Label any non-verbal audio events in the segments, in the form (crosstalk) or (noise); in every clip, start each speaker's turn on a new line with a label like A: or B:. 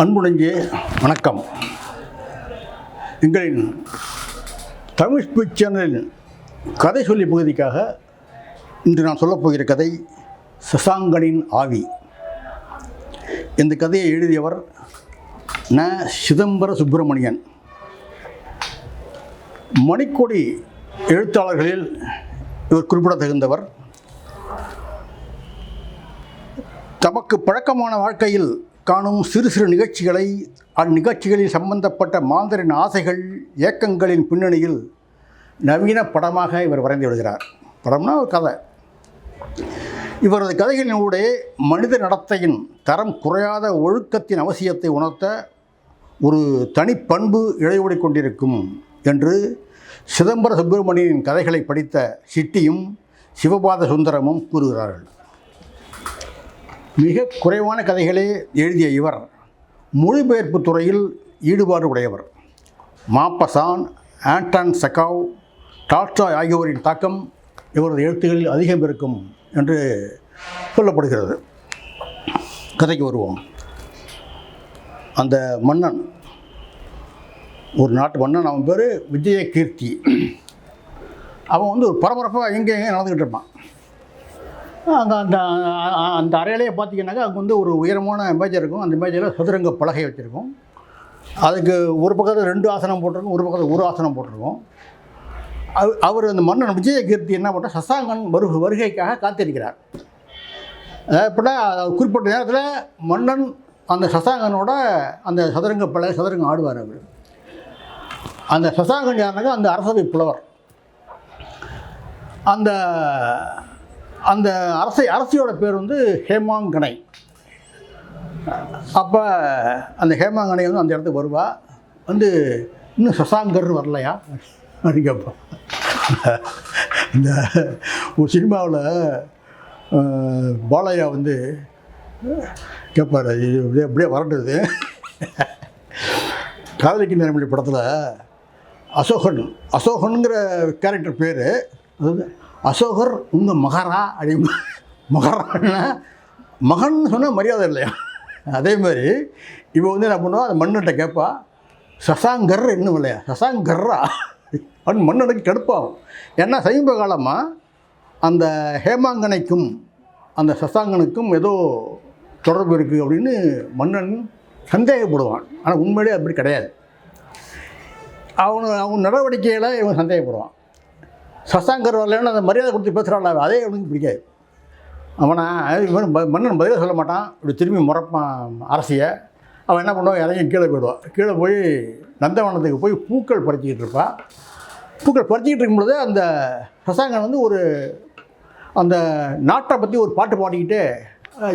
A: அன்புடைஞ்சே வணக்கம். எங்களின் தமிழ் ஸ்பீச் சேனலின் கதை சொல்லி பகுதிக்காக இன்று நான் சொல்லப்போகிற கதை சசாங்கனின் ஆவி. இந்த கதையை எழுதியவர் ந. சிதம்பர சுப்பிரமணியன். மணிக்கொடி எழுத்தாளர்களில் இவர் குறிப்பிடத்தகுந்தவர். தமக்கு பழக்கமான வாழ்க்கையில் காணும் சிறு சிறு நிகழ்ச்சிகளை அந்நிகழ்ச்சிகளில் சம்பந்தப்பட்ட மாந்தரின் ஆசைகள் ஏக்கங்களின் பின்னணியில் நவீன படமாக இவர் வரைந்து விடுகிறார். படம்னா ஒரு கதை. இவரது கதைகளினூடே மனித நடத்தையின் தரம் குறையாத ஒழுக்கத்தின் அவசியத்தை உணர்த்த ஒரு தனிப்பண்பு இழையோடி கொண்டிருக்கும் என்று சிதம்பர சுப்பிரமணியனின் கதைகளை படித்த சிட்டியும் சிவபாத சுந்தரமும் கூறுகிறார்கள். மிக குறைவான கதைகளே எழுதிய இவர் மொழிபெயர்ப்பு துறையில் ஈடுபாடு உடையவர். மாப்பசான் ஆண்டன் சக்காவ் டால்ஸ்டாய் ஆகியோரின் தாக்கம் இவரது எழுத்துகளில் அதிகம் இருக்கும் என்று சொல்லப்படுகிறது. கதைக்கு வருவோம். அந்த மன்னன் ஒரு நாட்டு மன்னன் அவன் பேர் விஜய கீர்த்தி அவன் வந்து ஒரு பரபரப்பாக எங்கே எங்கே நடந்துக்கிட்டு இருப்பான். அங்கே அந்த அந்த அறையிலேயே பார்த்தீங்கன்னாக்கா அங்கே வந்து ஒரு உயரமான இமேஜ் இருக்கும். அந்த இமேஜில் சதுரங்க பலகை வச்சுருக்கும். அதுக்கு ஒரு பக்கத்தில் ரெண்டு ஆசனம் போட்டிருக்கும் ஒரு பக்கத்தில் ஒரு ஆசனம் போட்டிருக்கும். அவ- அவர் அந்த மன்னன் விஜய கீர்த்தி என்ன பண்ணால் சசாங்கன் வரு வருகைக்காக காத்திருக்கிறார். அப்படின்னா குறிப்பிட்ட நேரத்தில் மன்னன் அந்த சசாங்கனோட அந்த சதுரங்க பலகை சதுரங்கம் ஆடுவார் அவர். அந்த சசாங்கன் யாருனாக்கா அந்த அரசவை புலவர். அந்த அந்த அரசை அரசியோட பேர் வந்து ஹேமாங்கனை. அப்போ அந்த ஹேமாங்கனை வந்து அந்த இடத்துக்கு வருவா. வந்து இன்னும் சசாங்கர் வரலையா? அப்படின்னு கேட்போம் இந்த ஒரு சினிமாவில் பாலையா வந்து கேட்பார் இது இப்படியே அப்படியே வரட்டுது காதலிக்கு நேரமொழி படத்தில் அசோகன் அசோகனுங்கிற கேரக்டர் பேர் அதாவது அசோகர் உங்கள் மகரா அப்படிங்க (laughs) மகரான்னா மகன் சொன்னால் மரியாதை இல்லையா? அதே மாதிரி இப்போ வந்து என்ன பண்ணுவா? அந்த மண்ணிட்ட கேட்பா சசாங்கர் இன்னும் இல்லையா? சசாங்கர்ரா (laughs) அப்படின்னு மன்னனுக்கு கடுப்பாகும் ஏன்னா சமீப காலமாக அந்த ஹேமாங்கனைக்கும் அந்த சசாங்கனுக்கும் ஏதோ தொடர்பு இருக்குது அப்படின்னு மன்னன் சந்தேகப்படுவான். ஆனால் உண்மையிலே அப்படி கிடையாது. அவனு அவன் நடவடிக்கையில் இவன் சந்தேகப்படுவான். சசாங்கர் வரலன்னு அந்த மரியாதை கொடுத்து பேசுகிறாள் அதே அவனுக்கு பிடிக்காது. அவனை இவன் மன்னன் பதிலாக சொல்ல மாட்டான். இப்படி திரும்பி முறப்பான் அரசியை. அவன் என்ன பண்ணுவான்? இறங்கி கீழே போயிடுவான். கீழே போய் நந்தவனத்துக்கு போய் பூக்கள் பறிச்சிக்கிட்டு இருப்பான் பூக்கள் பறிச்சிக்கிட்டு இருக்கும்பொழுது அந்த சசாங்கன் வந்து ஒரு அந்த நாட்டை பற்றி ஒரு பாட்டு பாடிக்கிட்டே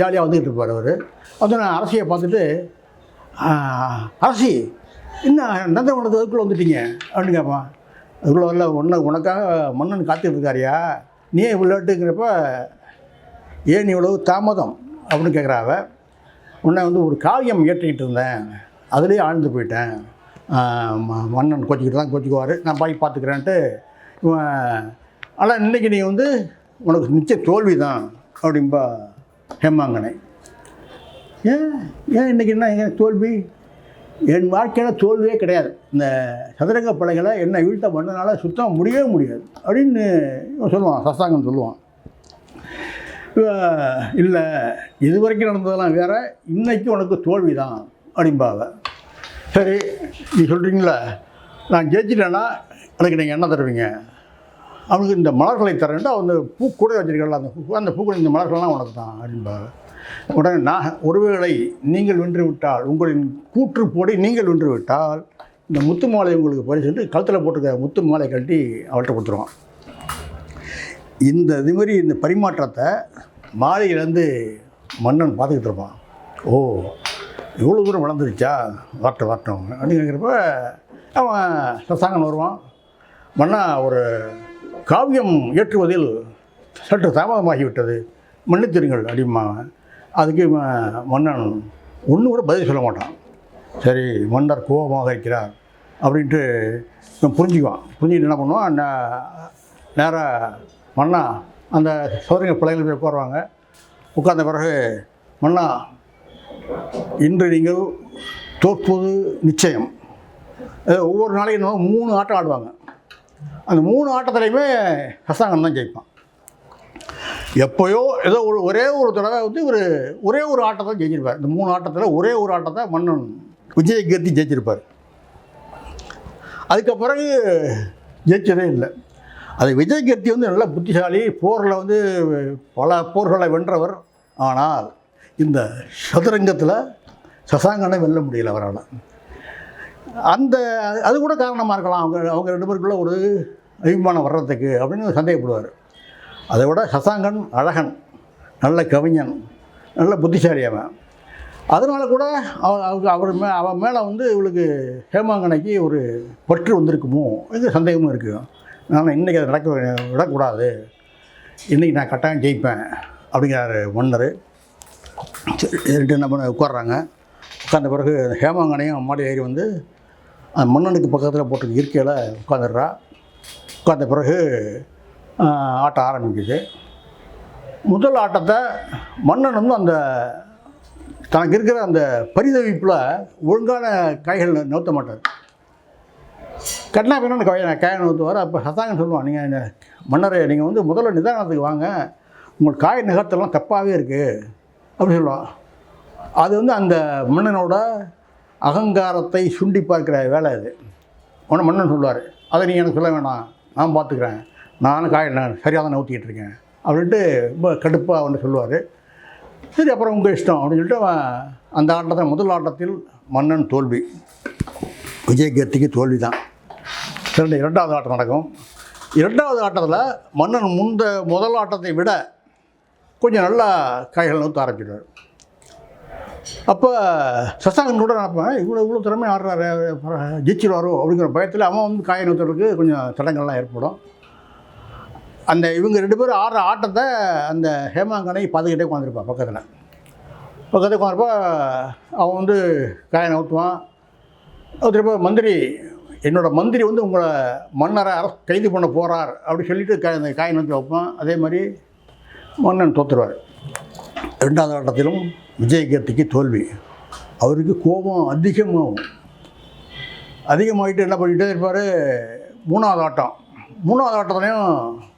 A: ஜாலியாக வந்துக்கிட்டு இருப்பார் அவர். வந்து நான் அரசியை பார்த்துட்டு அரசி என்ன நந்தவனத்து அதுக்குள்ளே வந்துட்டீங்க? அப்படின்னு கேட்பான். அதுக்குள்ளே வரல உன்னை உனக்காக மன்னன் காத்துட்ருக்காரியா நீ இவ்வளோட்டுங்கிறப்ப விளையாட்டுங்கிறப்ப ஏன் இவ்வளவு தாமதம் அப்படின்னு கேட்குறாவ உன்னை வந்து ஒரு காவியம் இயற்றிக்கிட்டு இருந்தேன். அதுலேயே ஆழ்ந்து போயிட்டேன். மன்னன் கோச்சிக்கிட்டு தான் கோச்சிக்குவார். நான் போய் பார்த்துக்கிறேன்ட்டு இவன் ஆனால் இன்றைக்கி நீ வந்து உனக்கு நிச்சய தோல்வி தான் அப்படின்பா ஹேமாங்கனை. ஏன் ஏன் இன்றைக்கி என்ன ஏன் தோல்வி? என் வாழ்க்கையில் தோல்வியே கிடையாது. இந்த சதுரங்க படைகளை என்னை வீழ்த்த பண்ணனால சுத்தம் முடியவே முடியாது. அப்படின்னு சொல்லுவான் சசாங்கன் சொல்லுவான். இல்லை இது வரைக்கும் நடந்ததெல்லாம் வேற இன்னைக்கு உனக்கு தோல்வி தான் அப்படிம்பாவ. சரி நீ சொல்கிறீங்களா நான் ஜெயிச்சிட்டேன்னா எனக்கு நீங்கள் என்ன தருவீங்க? அவனுக்கு இந்த மலர்களை தரேன்ட்டு அவன் பூ கூட வச்சிருக்கல அந்த பூ அந்த பூக்கள் இந்த மலர்கள்லாம் உனக்கு தான் அப்படிம்பாங்க உடனே நான் ஒருவேளை நீங்கள் வென்று விட்டால் உங்களின் கூற்று போடி நீங்கள் வென்று விட்டால் இந்த முத்து மாலை உங்களுக்கு பரிசுட்டு கழுத்தில் போட்டிருக்க முத்து மாலை கட்டி அவள்கிட்ட கொடுத்துருவான். இந்த இது மாதிரி இந்த பரிமாற்றத்தை மாலையிலேருந்து மன்னன் பார்த்துக்கிட்டு இருப்பான். ஓ இவ்வளோ தூரம் வளர்ந்துருச்சா? வரட்டும் வரட்டும் அப்படின்னு கேட்குறப்ப அவன் சசாங்கன் வருவான். மன்னா ஒரு காவியம் இயற்றுவதில் சற்று தாமதமாகிவிட்டது. மன்னித்திருங்கள் அப்படிமாவன் அதுக்கு மன்னன் ஒன்று கூட பதில் சொல்ல மாட்டான். சரி மன்னர் கோபமாக இருக்கிறார் அப்படின்ட்டு இவன் புரிஞ்சுக்குவான். புரிஞ்சுக்கிட்டு என்ன பண்ணுவான்? நேராக மன்னா அந்த சோதனை பிள்ளைகள் போய் உட்காருவாங்க. உட்கார்ந்த பிறகு மன்னா இன்று நீங்கள் தோற்பது நிச்சயம். ஒவ்வொரு நாளையும் மூணு ஆட்டம் ஆடுவாங்க. அந்த மூணு ஆட்டத்துலையுமே சசாங்கன் தான் ஜெயிப்பான். எப்போயோ ஏதோ ஒரு ஒரே ஒரு தடவை வந்து ஒரு ஒரே ஒரு ஆட்டத்தை ஜெயிச்சிருப்பார். இந்த மூணு ஆட்டத்தில் ஒரே ஒரு ஆட்டத்தை மன்னன் விஜயகீர்த்தி ஜெயிச்சிருப்பார். அதுக்கு பிறகு ஜெயிச்சதே இல்லை. அது விஜயகீர்த்தி வந்து நல்ல புத்திசாலி போரில் வந்து பல போர்களை வென்றவர். ஆனால் இந்த சதுரங்கத்தில் சசாங்கனை வெல்ல முடியல அவரால். அந்த அது கூட காரணமாக இருக்கலாம். அவங்க அவங்க ரெண்டு பேருக்குள்ளே ஒரு அபிமானம் வர்றதுக்கு அப்படின்னு சந்தேகப்படுவார். அதை விட சசாங்கன் அழகன் நல்ல கவிஞன் நல்ல புத்திசாலி அவன். அதனால கூட அவ அவங்க அவர் மே அவன் மேலே வந்து இவளுக்கு ஹேமாங்கனைக்கு ஒரு பற்று வந்திருக்குமோ? இது சந்தேகமும் இருக்குது நான் இன்றைக்கி அதை நடக்க விடக்கூடாது இன்றைக்கி நான் கட்டாயம் ஜெயிப்பேன் அப்படிங்கிறார் மன்னர். சரி, ரெண்டு என்ன பண்ண உட்கார்றாங்க. உட்கார்ந்த பிறகு ஹேமாங்கனையும் மாடி ஏறி வந்து அந்த மன்னனுக்கு பக்கத்தில் போட்டு இருக்கையில் உட்காந்துடுறா உட்கார்ந்த பிறகு ஆட்டம் ஆரம்பிக்குது. முதல் ஆட்டத்தை மன்னன் வந்து அந்த தனக்கு இருக்கிற அந்த பரிதவிப்பில் ஒழுங்கான காய்கள் நவுத்த மாட்டார். கட்டினா பின்னா காய காயை நவுத்துவார் அப்போ சதாங்கன் சொல்லுவான் நீங்கள் மன்னரை நீங்கள் வந்து முதல்ல நிதானத்துக்கு வாங்க. உங்கள் காய் நிகழ்த்தெல்லாம் தப்பாகவே இருக்குது அப்படின்னு சொல்லுவான். அது வந்து அந்த மன்னனோட அகங்காரத்தை சுண்டி பார்க்கிற வேலை அது. உடனே மன்னன் சொல்லுவார். அதை நீங்கள் எனக்கு சொல்ல வேணாம். நான் பார்த்துக்கிறேன் நானும் காய் நான் சரியாக தான் ஊற்றிக்கிட்டு இருக்கேன். அப்படின்ட்டு ரொம்ப கடுப்பாக ஒன்று சொல்லுவார். சரி அப்புறம் உங்கள் இஷ்டம் அப்படின்னு சொல்லிட்டு அவன் அந்த ஆட்டத்தை முதல் ஆட்டத்தில் மன்னன் தோல்வி. விஜயகீர்த்திக்கு தோல்வி தான். சரி இரண்டாவது ஆட்டம் நடக்கும். இரண்டாவது ஆட்டத்தில் மன்னன் முந்த முதல் ஆட்டத்தை விட கொஞ்சம் நல்லா காய்கள் நூற்ற ஆரம்பிச்சிடுவார். அப்போ சசாங்கன் கூட நினப்பேன் இவ்வளோ இவ்வளோ திறமை ஆடுறாரு ஜிச்சிடுவாரோ அப்படிங்கிற பயத்தில் அவன் வந்து காய் நூற்றுறதுக்கு கொஞ்சம் தடங்கள்லாம் ஏற்படும். அந்த இவங்க ரெண்டு பேரும் ஆடுற ஆட்டத்தை அந்த ஹேமாங்கனை பார்த்துக்கிட்டே உட்காந்துருப்பான் பக்கத்தில். பக்கத்தில் உட்காந்துருப்பா அவன் வந்து காயனை ஊற்றுவான் திரும்ப மந்திரி என்னோட மந்திரி வந்து உங்களை மன்னரை அரசு கைது பண்ண போகிறார் அப்படின்னு சொல்லிட்டு க அந்த காயின் வந்து வைப்பான். அதே மாதிரி மன்னன் தோற்றுருவார் ரெண்டாவது ஆட்டத்திலும் விஜயகீர்த்திக்கு தோல்வி. அவருக்கு கோபம் அதிகமாகும். அதிகமாகிட்டு என்ன பண்ணிகிட்டே இருப்பார்? மூணாவது ஆட்டம். மூணாவது ஆட்டத்துலையும்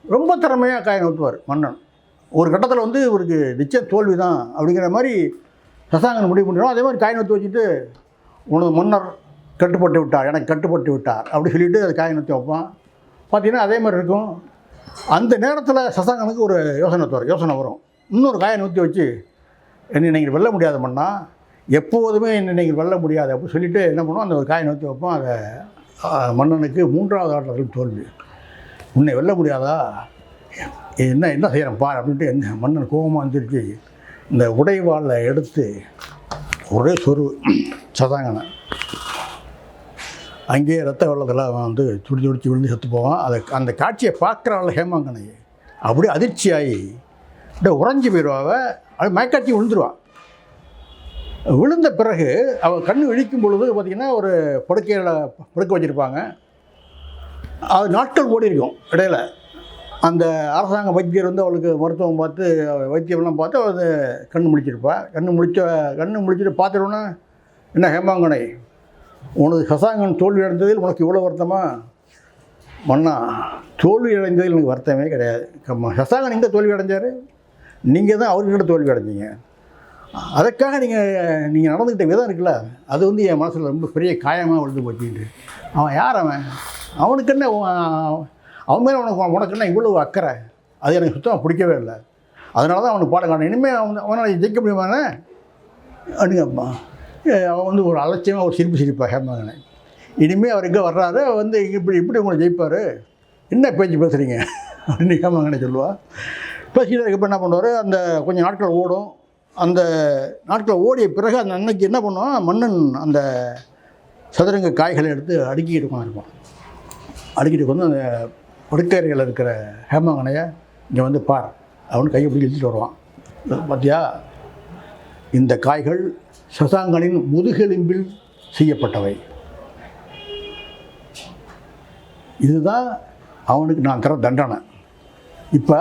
A: ரொம்ப திறமையாக காயை ஊற்றுவார் மன்னன். ஒரு கட்டத்தில் வந்து இவருக்கு நிச்சயம் தோல்வி தான் அப்படிங்கிற மாதிரி சசாங்கன் முடிவு பண்ணிடும் அதே மாதிரி காய் ஊற்றி வச்சுட்டு உனது மன்னர் கட்டுப்பட்டு விட்டார் எனக்கு கட்டுப்பட்டு விட்டார் அப்படி சொல்லிட்டு அது காய் ஊற்றி வைப்பான். பார்த்தீங்கன்னா அதே மாதிரி இருக்கும். அந்த நேரத்தில் சசாங்கனுக்கு ஒரு யோசனை தோறும் யோசனை வரும். இன்னொரு காயை நூற்றி வச்சு என்னை நீங்கள் வெல்ல முடியாத மண்ணா எப்போதுமே என்னை நீங்கள் வெல்ல முடியாது அப்படின்னு சொல்லிவிட்டு என்ன பண்ணுவோம் அந்த ஒரு காயை நூற்றி வைப்போம் அதை மன்னனுக்கு மூன்றாவது ஆட்டத்தில் தோல்வி. உன்னை வெல்ல முடியாதா? என்ன என்ன செய்கிறேன் பார் அப்படின்ட்டு என்ன மன்னன் கோபமாக வந்துருச்சு இந்த உடைவாளை எடுத்து ஒரே சொரு சதாங்கனை. அங்கேயே ரத்த வெள்ளத்தில் அவன் வந்து துடி துடிச்சு விழுந்து செத்து போவான். அதை அந்த காட்சியை பார்க்குறாள் ஹேமாங்கனை. அப்படியே அதிர்ச்சியாகி அப்படியே உறைஞ்சி போயிடுவாவ அது மயக்காட்சி விழுந்துருவான். விழுந்த பிறகு அவள் கண் விழிக்கும் பொழுது பார்த்திங்கன்னா ஒரு படுக்கையில் படுக்க வச்சுருப்பாங்க. அது நாட்கள் ஓடி இருக்கும் இடையில. அந்த அரசாங்க வைத்தியர் வந்து அவளுக்கு மருத்துவம் பார்த்து வைத்தியம்லாம் பார்த்து அவள் கண் கண்ணு கண் கண்ணு முழிச்ச கண்ணு முழிச்சிட்டு பார்த்துருவோன்னா என்ன ஹேமாங்கனை உனது சசாங்கன் தோல்வி அடைந்ததில் உனக்கு இவ்வளோ வருத்தமா? மன்னா தோல்வி அடைந்ததில் எனக்கு வருத்தமே கிடையாது. கம்மா சசாங்கன் எங்கே தோல்வி அடைஞ்சார்? நீங்கள் தான் அவர்கிட்ட தோல்வி அடைஞ்சீங்க. அதற்காக நீங்கள் நீங்கள் நடந்துக்கிட்ட விதம் இருக்குல்ல அது வந்து என் மனசில் ரொம்ப பெரிய காயமாக விழுந்து போச்சுட்டு அவன் யார் அவன்? அவனுக்கு என்ன உன்- அவன் மேலே உனக்கு உனக்கு என்ன இவ்வளோ அக்கறை? அது எனக்கு சுத்தமாக பிடிக்கவே இல்லை. அதனால தான் அவனுக்கு பாடம் காணும் இனிமேல் அவன் அவனால் ஜெயிக்க முடியுமாண்ணே அப்படிங்கப்பா அவன் வந்து ஒரு அலட்சியமாக ஒரு சிரிப்பு சிரிப்பா ஹேமாங்கனை இனிமேல் அவர் எங்கே வர்றாரு? வந்து இப்படி இப்படி உங்களை ஜெயிப்பார்? என்ன பேச்சு பேசுகிறீங்க அப்படின்னு ஹேமாங்கனை சொல்லுவா. பேசிட்டு அதுக்கப்புறம் என்ன பண்ணுவார்? அந்த கொஞ்சம் நாட்கள் ஓடும். அந்த நாட்கள் ஓடிய பிறகு அந்த அன்னைக்கு என்ன பண்ணுவான்? மன்னன் அந்த சதுரங்க காய்களை எடுத்து அடுக்கிட்டு உட்காந்துருப்பான் அடுக்கிட்டு வந்து அந்த படுக்கையறையில் இருக்கிற ஹேமாங்கனையை இங்கே வந்து பார். அவனு கையை பிடிச்சி இழுத்துட்டு வருவான். பார்த்தியா இந்த காய்கள் சசாங்கனின் முதுகெலும்பில் செய்யப்பட்டவை. இதுதான் அவனுக்கு நான் தர தண்டனை. இப்போ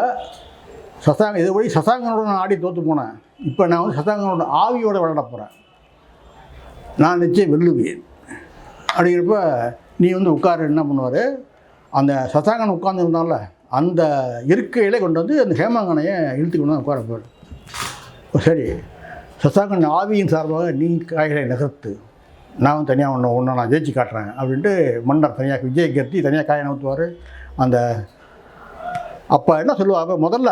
A: சசாங்க இதை வழி சசாங்கனோட நான் ஆடி தோற்று போனேன். இப்போ நான் வந்து சசாங்கனோட ஆவியோட விளையாட போகிறேன் நான் நிச்சயம் வெல்லுவேன். அப்படிங்கிறப்ப நீ வந்து உட்காரு என்ன பண்ணுவார்? அந்த சசாங்கன் உட்காந்துருந்தால அந்த இருக்கையிலே கொண்டு வந்து அந்த ஹேமாங்கனையை இழுத்து கொண்டு வந்து உட்கார போயிடு சரி. சசாங்கன் ஆவியின் சார்பாக நீ காய்களை நகர்த்து நான் தனியாக ஒன்று ஒன்று நான் ஜெயிச்சு காட்டுறேன் அப்படின்ட்டு மன்னர் தனியாக விஜய் கர்த்தி தனியாக காயை நகர்த்துவார் அந்த அப்போ என்ன சொல்லுவாங்க முதல்ல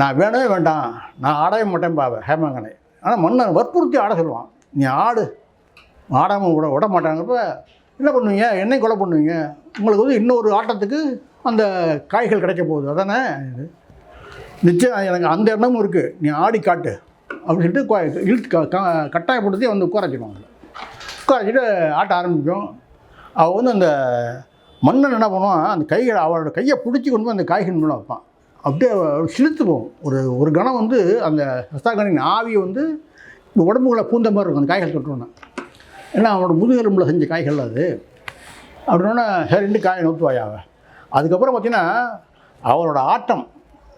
A: நான் வேணவே வேண்டாம் நான் ஆடவே மாட்டேன் பாவ ஹேமாங்கனை. ஆனால் மன்னர் வற்புறுத்தி ஆட சொல்லுவான். நீ ஆடு. ஆடாமல் விட விட மாட்டாங்கப்ப என்ன பண்ணுவீங்க? என்னை கொலை பண்ணுவீங்க? உங்களுக்கு வந்து இன்னொரு ஆட்டத்துக்கு அந்த காய்கள் கிடைக்க போகுது. அதானே? இது நிச்சயம் எனக்கு அந்த எண்ணமும் இருக்குது நீ ஆடி காட்டு அப்படின்னு சொல்லிட்டு இழுத்து க- க- கட்டாயப்படுத்தி வந்து உட்கார வச்சுருவாங்க. உட்கார ஆட்ட ஆரம்பிக்கும். அவள் வந்து அந்த மன்னன் என்ன பண்ணுவான்? அந்த கைகளை அவளோட கையை பிடிச்சி கொண்டு போய் அந்த காய்கள் மேலே வைப்பான். அப்படியே சிலுத்து போகும். ஒரு ஒரு கணம் வந்து அந்த சஸ்தாகனின் ஆவியை வந்து இந்த பூந்த மாதிரி இருக்கும். அந்த காய்கள் தொட்டோன்னே ஏன்னா அவனோட முதுகெலும்பில் செஞ்ச காய்கள் அது. அப்படின்னா ரெண்டு காயை நூற்றுவாயாவ அதுக்கப்புறம் பார்த்தீங்கன்னா அவளோட ஆட்டம்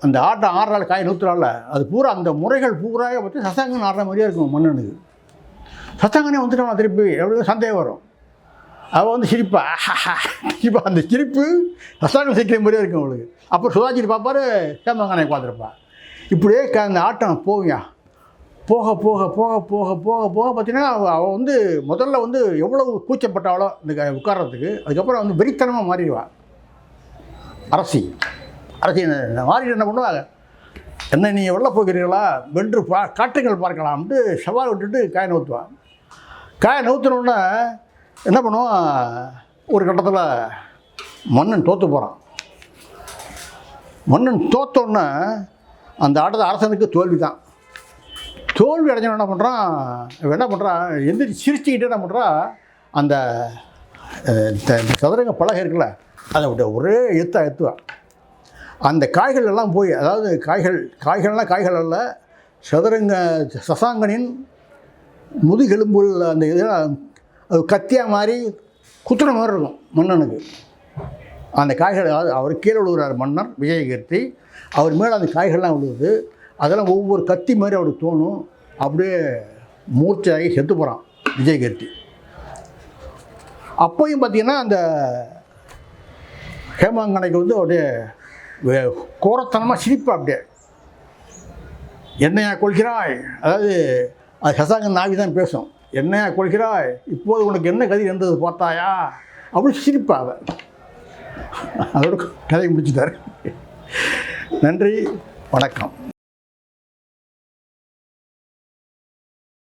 A: அந்த ஆட்டம் ஆடுறாள் காய் நூற்றுறாள் அது பூரா அந்த முறைகள் பூராக பார்த்து சசாங்கன் ஆடுற மாதிரியே இருக்கும் மன்னனுக்கு. சசாங்கனே வந்துட்டான் திருப்பி எப்படி சந்தேகம் வரும். அவள் வந்து சிரிப்பா சிரிப்பா அந்த சிரிப்பு சசாங்கம் சிரிக்கிற மாதிரியே இருக்கும் அவளுக்கு. அப்புறம் சுதாஜி பார்ப்பாரு சேமங்கனை உட்காந்துருப்பா இப்படியே க- அந்த ஆட்டம் போவியா போக போக போக போக போக போக பார்த்தீங்கன்னா அவள் அவள் வந்து முதல்ல வந்து எவ்வளவு கூச்சப்பட்டாளோ இந்த உட்கார்றதுக்கு அதுக்கப்புறம் வந்து வெறித்தனமாக மாறிடுவாள் அரசி அரசி என்ன- மாறிட்டு என்ன பண்ணுவாங்க என்ன நீங்கள் வெளில போகிறீர்களா வென்று பா காட்டுங்கள் பார்க்கலாம்ட்டு சவால் விட்டுட்டு காயை நவுத்துவான் காயை நவுத்துனோடனே என்ன பண்ணுவான் ஒரு கட்டத்தில் மன்னன் தோற்று போகிறான் மன்னன் தோத்தோடனே அந்த ஆட்டத்தை அரசனுக்கு தோல்வி தான் தோல்வி அடைஞ்சவன் என்ன பண்ணுறான் என்ன பண்ணுறான் எந்திரிச்சு சிரிச்சுக்கிட்டு என்ன பண்ணுறான் அந்த சதுரங்க பலகை இருக்குல்ல அதை விட்டு ஒரே எத்தா எத்துவான். அந்த காய்கள் எல்லாம் போய் அதாவது காய்கள் காய்கள்லாம் காய்கள் அல்ல சதுரங்க சசாங்கனின் முதுகெலும்புள்ள அந்த இதெல்லாம் அது கத்தியாக மாதிரி குத்துற மாதிரி இருக்கும் மன்னனுக்கு. அந்த காய்கள் அதாவது அவர் கீழே விழுகிறார் மன்னர் விஜயகீர்த்தி. அவர் மேலே அந்த காய்கள்லாம் விழுகுது அதெல்லாம் ஒவ்வொரு கத்தி மாதிரி அவருக்கு தோணும். அப்படியே மூர்ச்சையாகி செத்து போகிறான் விஜயகீர்த்தி. அப்போயும் பார்த்தீங்கன்னா அந்த ஹேமாங்கனைக்கு வந்து அப்படியே கோரத்தனமாக சிரிப்பா அப்படியே. என்னையா கொள்கிறாய் அதாவது அது ஹசாங்க நாவி தான் பேசும். என்னையா கொள்கிறாய் இப்போது உனக்கு என்ன கதி இருந்தது பார்த்தாயா? அப்படி சிரிப்பா அவன். அதோட கதையை முடிச்சுட்டார். நன்றி வணக்கம்.